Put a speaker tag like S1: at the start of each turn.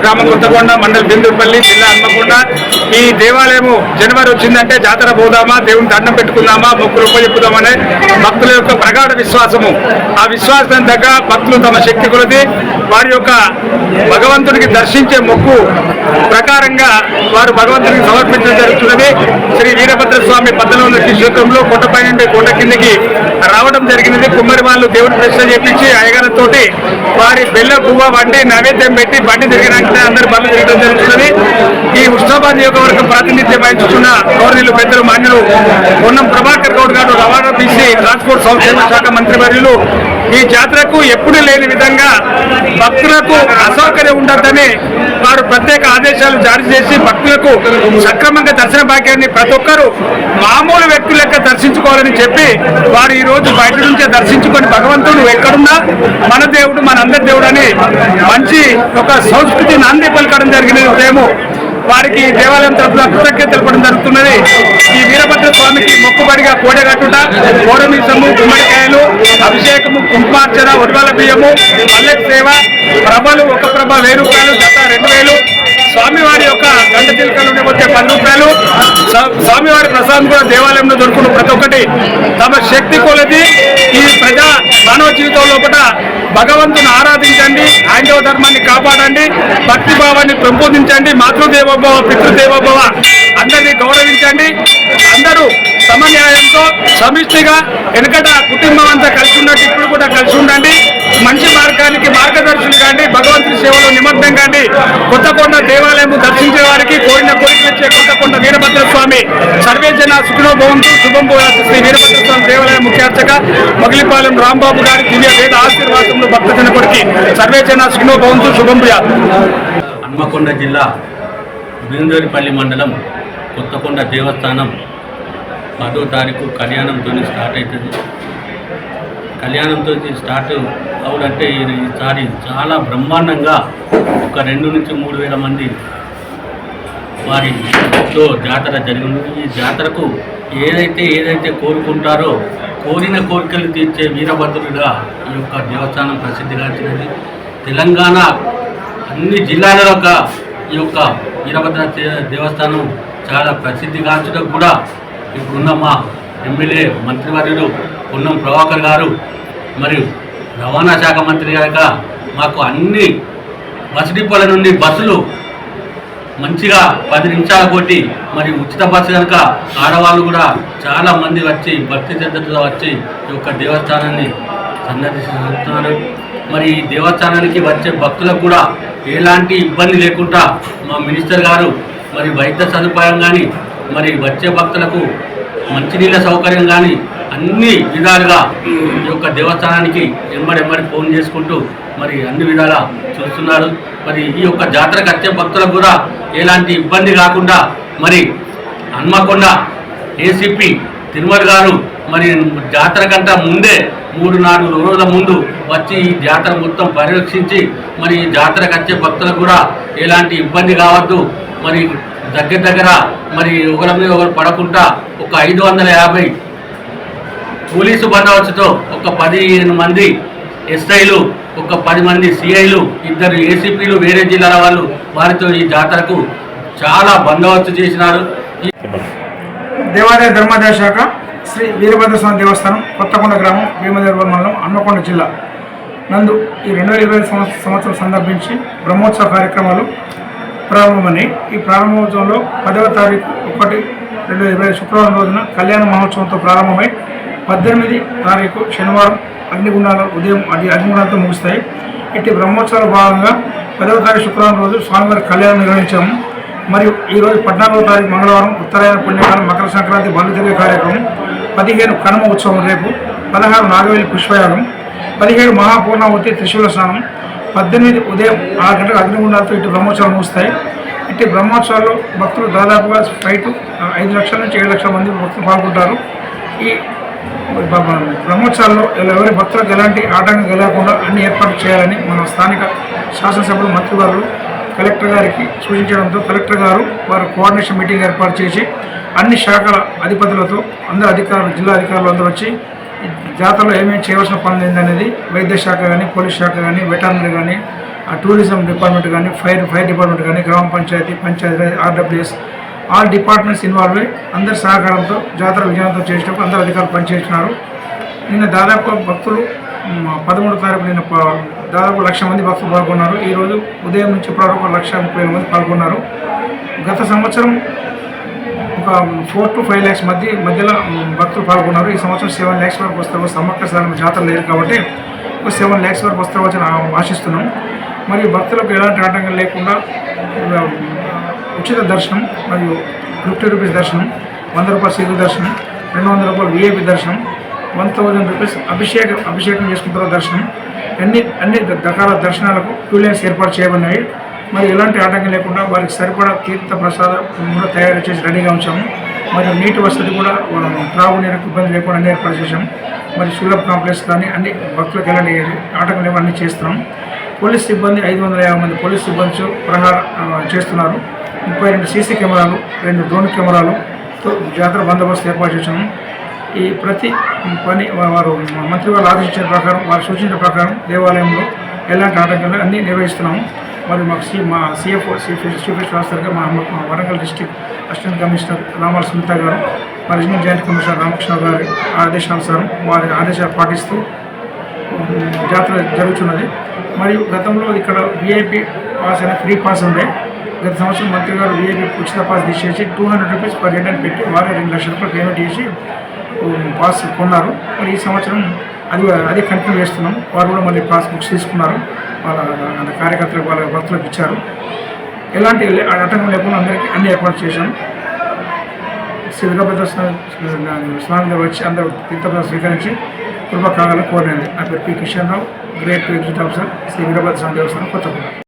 S1: గ్రామం కొత్తగొండ మండల్ బిందుపల్లి జిల్లా హన్మకొండ ఈ దేవాలయము జనవరి వచ్చిందంటే జాతర పోదామా దేవుని దండం పెట్టుకుందామా మొక్కులు ఉపయోగిద్దామనే భక్తుల యొక్క ప్రగాఢ విశ్వాసము. ఆ విశ్వాసం తగ్గ భక్తులు తమ శక్తి కొలది వారి యొక్క భగవంతునికి దర్శించే మొక్కు ప్రకారంగా వారు భగవంతుడికి సమర్పించడం జరుగుతున్నది. శ్రీ వీరభద్ర స్వామి పద్దెనిమిది క్షేత్రంలో కొండపై నుండి కొండ కిందకి రావడం జరిగినది. కుమ్మరి వాళ్ళు దేవుని ప్రశ్న చేపించి అయ్యగారితోటి వారి బెల్ల పువ్వ వండి నైవేద్యం పెట్టి బండి తిరిగినాక అందరు బండ్లు తిరగడం జరుగుతున్నది. ఈ ఉష్ణాబాద్ నియోజకవర్గం ప్రాతినిధ్యం వహించుకున్న గౌరవీయులు పెద్దలు మాన్యులు పొన్నం ప్రభాకర్ గౌడ్ గారు రవాణా బీసీ ట్రాన్స్పోర్ట్ సంక్షేమ శాఖ మంత్రి వర్యులు ఈ జాతరకు ఎప్పుడు లేని విధంగా భక్తులకు అసౌకర్యం ఉండద్దని వారు ప్రత్యేక ఆదేశాలు జారీ చేసి భక్తులకు సక్రమంగా దర్శన భాగ్యాన్ని ప్రతి ఒక్కరూ మామూలు వ్యక్తుల లెక్క దర్శించుకోవాలని చెప్పి వారు ఈ రోజు బయట నుంచే దర్శించుకొని భగవంతుడు ఎక్కడున్నా మన దేవుడు మన అందరి దేవుడు అని మంచి ఒక సంస్కృతి నాంది పలకడం జరిగినది ఉదయము వారికి దేవాలయం తరఫున కృతజ్ఞత తెలపడం జరుగుతున్నది. ఈ వీరభద్ర స్వామికి మొక్కుబడిగా కోడగట్టుట కోడమిసము గుమ్మడికాయలు అభిషేకము కుంకుమార్చన ఉడ్వాల బియ్యము పల్లె సేవ ప్రభలు ఒక ప్రభ వెయ్యి రూపాయలు గత రెండు వేలు స్వామివారి యొక్క గంట చిలుకల నుండి వచ్చే పది రూపాయలు స్వామివారి ప్రసాదం కూడా దేవాలయంలో దొరుకును ప్రతి ఒక్కటి తమ శక్తి కొలది ఈ ప్రజా మానవ జీవితం లోపల భగవంతుని ఆరాధించండి హైందవ ధర్మాన్ని కాపాడండి భక్తి భావాన్ని పెంపొందించండి మాతృదేవోభవ పితృదేవోభవ అందరినీ గౌరవించండి. అందరూ సమన్యాయంతో సమిష్టిగా వెనుకట కుటుంబం అంతా కలిసి ఉన్నట్టు ఇప్పుడు కూడా కలిసి ఉండండి. మంచి మార్గానికి మార్గదర్శులు కాండి భగవంతుని సేవలో నిమగ్నం కాండి. కొత్తకొండ దేవాలయం దర్శించే వారికి కోరిన కోరిక వచ్చే కొత్తకొండ వీరభద్ర స్వామి సర్వే జన సుఖినో భవంతు శుభం శ్రీ వీరభద్రస్వామి స్వామి దేవాలయం ముఖ్య రాంబాబు గారి దివ్య వేద ఆశీర్వాదంలో భక్తజన కొరికి సర్వే జన సుఖినో భవంతు శుభం
S2: హన్మకొండ జిల్లా బిందోరిపల్లి మండలం కొత్తకొండ దేవస్థానం పదో తారీఖు కళ్యాణంతో స్టార్ట్ అవుతుంది. కళ్యాణంతో స్టార్ట్ అవునంటే ఈ- ఈసారి చాలా బ్రహ్మాండంగా ఒక రెండు నుంచి మూడు వేల మంది వారితో జాతర జరిగింది. ఈ జాతరకు ఏదైతే ఏదైతే కోరుకుంటారో కోరిన కోరికలు తీర్చే వీరభద్రుడిగా ఈ యొక్క దేవస్థానం ప్రసిద్ధిగాంచినది తెలంగాణ అన్ని జిల్లాలలో ఒక ఈ యొక్క వీరభద్ర దేవస్థానం చాలా ప్రసిద్ధిగాంచడం కూడా ఇప్పుడున్న మా ఎమ్మెల్యే మంత్రివర్యులు పొన్నం ప్రభాకర్ గారు మరియు రవాణా శాఖ మంత్రి గారు మాకు అన్ని బస్ డిపోల నుండి బస్సులు మంచిగా పది నిమిషాల కొట్టి మరి ఉచిత బస్సు కనుక ఆడవాళ్ళు కూడా చాలా మంది వచ్చి భక్తి శ్రద్ధతో వచ్చి ఈ యొక్క దేవస్థానాన్ని సందర్శిస్తున్నారు. మరి ఈ దేవస్థానానికి వచ్చే భక్తులకు కూడా ఎలాంటి ఇబ్బంది లేకుండా మా మినిస్టర్ గారు మరి వైద్య సదుపాయం కానీ మరి వచ్చే భక్తులకు మంచినీళ్ళ సౌకర్యం కానీ అన్ని విధాలుగా ఈ యొక్క దేవస్థానానికి ఎమ్మడెమ్మడి ఫోన్ చేసుకుంటూ మరి అన్ని విధాలా చూస్తున్నారు. మరి ఈ యొక్క జాతరకు వచ్చే భక్తులకు కూడా ఎలాంటి ఇబ్బంది కాకుండా మరి హన్మకొండ ఏసీపీ తిరుమల గారు మరి జాతర కంటే ముందే మూడు నాలుగు రోజుల ముందు వచ్చి ఈ జాతర మొత్తం పరిరక్షించి మరి ఈ జాతరకు వచ్చే భక్తులకు కూడా ఎలాంటి ఇబ్బంది కావద్దు. మరి దగ్గర దగ్గర మరి ఒకరి మీద ఒకరు పడకుండా ఒక ఐదు వందల యాభై పోలీసు బందోబస్తుతో ఒక పదిహేను మంది ఎస్ఐలు ఒక పది మంది సిఐలు ఇద్దరు ఏసీపీలు వేరే జిల్లాల వాళ్ళు వారితో ఈ జాతరకు చాలా బందోబస్తు చేసినారు.
S3: దేవాలయ ధర్మాదాయ శాఖ శ్రీ వీరభద్ర స్వామి దేవస్థానం కొత్తకొండ గ్రామం భీమదేవర మండలం అన్నకొండ జిల్లా. నందు ఈ రెండు వేల ఇరవై సంవత్సరం సంవత్సరం సందర్భించి బ్రహ్మోత్సవ కార్యక్రమాలు ప్రారంభమని ఈ ప్రారంభోత్సవంలో పదవ తారీఖు ఒకటి రెండు వేల ఇరవై శుక్రవారం రోజున కళ్యాణ మహోత్సవంతో ప్రారంభమై పద్దెనిమిది తారీఖు శనివారం అగ్నిగుండాలు ఉదయం అది అగ్నిగుండాలతో ముగుస్తాయి. ఇట్టి బ్రహ్మోత్సవాల భాగంగా పదవ తారీఖు శుక్రవారం రోజు స్వామివారి కళ్యాణం నిర్వహించాము. మరియు ఈరోజు పద్నాలుగో తారీఖు మంగళవారం ఉత్తరాయణ పుణ్యకాలం మకర సంక్రాంతి బంధు తిరిగే కార్యక్రమం పదిహేను కనుమ ఉత్సవం రేపు పదహారు నాగవేలి పుష్పయాగం పదిహేడు మహాపూర్ణావతి త్రిశూల స్నానం పద్దెనిమిది ఉదయం ఆరు గంటలకు అగ్నిగుండాలతో ఇటు బ్రహ్మోత్సవాలు ముగుస్తాయి. ఇట్టి బ్రహ్మోత్సవాల్లో భక్తులు దాదాపుగా ఫైవ్ టు ఐదు లక్షల నుంచి ఏడు లక్షల మంది భక్తులు పాల్గొంటారు. ఈ బ్రహ్మోత్సవాల్లో ఎలా- ఎవరి భక్తులకు ఎలాంటి ఆటంకం కలగకుండా అన్ని ఏర్పాట్లు చేయాలని మన స్థానిక శాసనసభ్యులు మంత్రివారులు కలెక్టర్ గారికి సూచించడంతో కలెక్టర్ గారు వారు కోఆర్డినేషన్ మీటింగ్ ఏర్పాటు చేసి అన్ని శాఖల అధిపతులతో అందరు అధికారులు జిల్లా అధికారులు అందరూ వచ్చి జాతరలో ఏమేమి చేయవలసిన పనులు ఏందనేది వైద్య శాఖ కానీ పోలీస్ శాఖ కానీ వెటర్నరీ కానీ ఆ టూరిజం డిపార్ట్మెంట్ కానీ ఫైర్ ఫైర్ డిపార్ట్మెంట్ కానీ గ్రామ panchayat panchayat RWS all departments involve అయ్యి అందరి సహకారంతో జాతర విజయవంతం చేసినప్పుడు అందరు అధికారులు పనిచేస్తున్నారు. నిన్న దాదాపు భక్తులు పదమూడు తారీఖు నిన్న ప- దాదాపు లక్ష మంది భక్తులు పాల్గొన్నారు. ఈరోజు ఉదయం నుంచి ఇప్పటివరకు లక్ష ముప్పై మంది పాల్గొన్నారు. గత సంవత్సరం ఒక ఫోర్ టు ఫైవ్ ల్యాక్స్ మధ్య మధ్యలో భక్తులు పాల్గొన్నారు. ఈ సంవత్సరం సెవెన్ ల్యాక్స్ వరకు వస్తారు సమ్మక్క సారం జాతర లేదు కాబట్టి ఒక సెవెన్ ల్యాక్స్ వరకు వస్తారని ఆశిస్తున్నాం. మరియు భక్తులకు ఎలాంటి ఆటంకం లేకుండా ఉచిత దర్శనం మరియు ఫిఫ్టీ రూపీస్ దర్శనం వంద రూపాయల సీరు దర్శనం రెండు వందల రూపాయలు విఐపి దర్శనం వన్ థౌజండ్ రూపీస్ అభిషేకం అభిషేకం చేసుకున్న తర్వాత దర్శనం అన్ని అన్ని రకాల దర్శనాలకు క్యూ లైన్స్ ఏర్పాటు చేయబడినాయి మరి ఎలాంటి ఆటంకం లేకుండా వారికి సరిపడా తీర్థ ప్రసాదం కూడా తయారు చేసి రెడీగా ఉంచాము. మరియు నీటి వసతి కూడా మనం త్రాగునీరుకు ఇబ్బంది లేకుండా అన్ని ఏర్పాటు చేశాము. మరి సులభ కాంప్లెక్స్ కానీ అన్ని భక్తులకు ఎలాంటి ఆటంకం లేవన్నీ చేస్తున్నాం. పోలీస్ సిబ్బంది ఐదు వందల యాభై మంది పోలీస్ సిబ్బంది ప్రహార చేస్తున్నారు. ముప్పై రెండు సీసీ కెమెరాలు రెండు డ్రోన్ కెమెరాలు తో జాతర బందోబస్తు ఏర్పాటు చేశాము. ఈ ప్రతి పని వారు మంత్రి వారు ఆదేశించిన ప్రకారం వారు సూచించిన ప్రకారం దేవాలయంలో ఎలాంటి ఆటంకాలు అన్నీ నిర్వహిస్తున్నాము. మరి మాకు సి మా సీఎఫ్ చీఫ్ చీఫ్ ఆఫీసర్గా మా Warangal district assistant commissioner Ramala Sunitha గారు మరి జాయింట్ కమిషనర్ రామకృష్ణ గారి ఆదేశానుసారం వారి ఆదేశాలు పాటిస్తూ జాతర జరుగుతున్నది. మరియు గతంలో ఇక్కడ విఐపి పాస్ అయిన ఫ్రీ పాస్ ఉండే గత సంవత్సరం మంత్రి గారు వీఐపీ ఉచిత పాస్ తీసేసి two hundred rupees per head అని పెట్టి వారే రెండు లక్షల రూపాయలు పేమెంట్ చేసి పాస్ కొన్నారు. మరి ఈ సంవత్సరం అది అదే కంటిన్యూ చేస్తున్నాం. వారు కూడా మళ్ళీ పాస్ బుక్స్ తీసుకున్నారు. వాళ్ళ కార్యకర్తలకు వాళ్ళ భక్తులకు ఇచ్చారు. ఎలాంటి ఆటంకం లేకుండా అందరికీ అన్ని ఏర్పాటు చేశాం. శ్రీ వీరభద్ర స్వామి గారు వచ్చి అందరూ తీర్థప్రసాదం స్వీకరించి కృప కోరినది నా పేరు P. Kishan Rao. Grade executive officer Shri Veerabhadra Swamy Devasthanam Kothaguda.